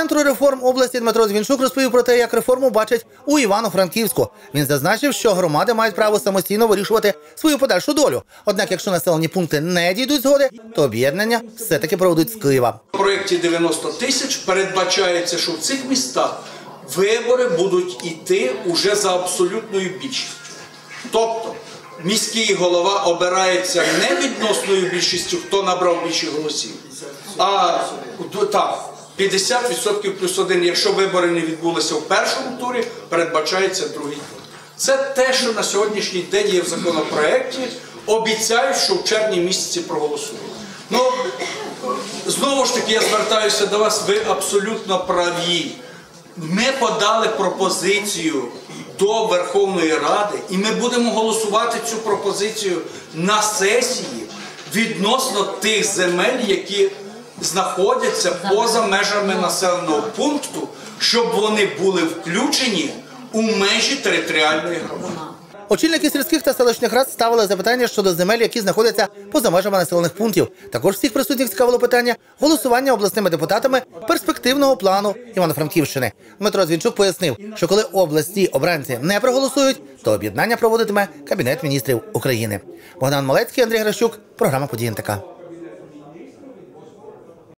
центру реформ області Дмитро Звінчук розповів про те, як реформу бачать у Івано-Франківську. Він зазначив, що громади мають право самостійно вирішувати свою подальшу долю. Однак, якщо населені пункти не дійдуть згоди, то об'єднання все-таки проведуть з Києва. В проєкті 90 тисяч передбачається, що в цих містах вибори будуть йти уже за абсолютною більшістю. Тобто міський голова обирається не відносною більшістю, хто набрав більше голосів, а так, 50% плюс один. Якщо вибори не відбулися в першому турі, передбачається другий тур. Це те, що на сьогоднішній день є в законопроекті. Обіцяють, що в червні місяці проголосують. Ну, Знову ж таки, я звертаюся до вас, ви абсолютно праві. Ми подали пропозицію до Верховної Ради, і ми будемо голосувати цю пропозицію на сесії відносно тих земель, які знаходяться поза межами населеного пункту, щоб вони були включені у межі територіальної громади. Очільники сільських та селищних рад ставили запитання щодо земель, які знаходяться поза межами населених пунктів. Також всіх присутніх цікавило питання голосування обласними депутатами перспективного плану Івано-Франківщини. Дмитро Звінчук пояснив, що коли області обранці не проголосують, то об'єднання проводитиме Кабінет міністрів України. Богдан Малецький, Андрій Гращук, програма «Події НТК».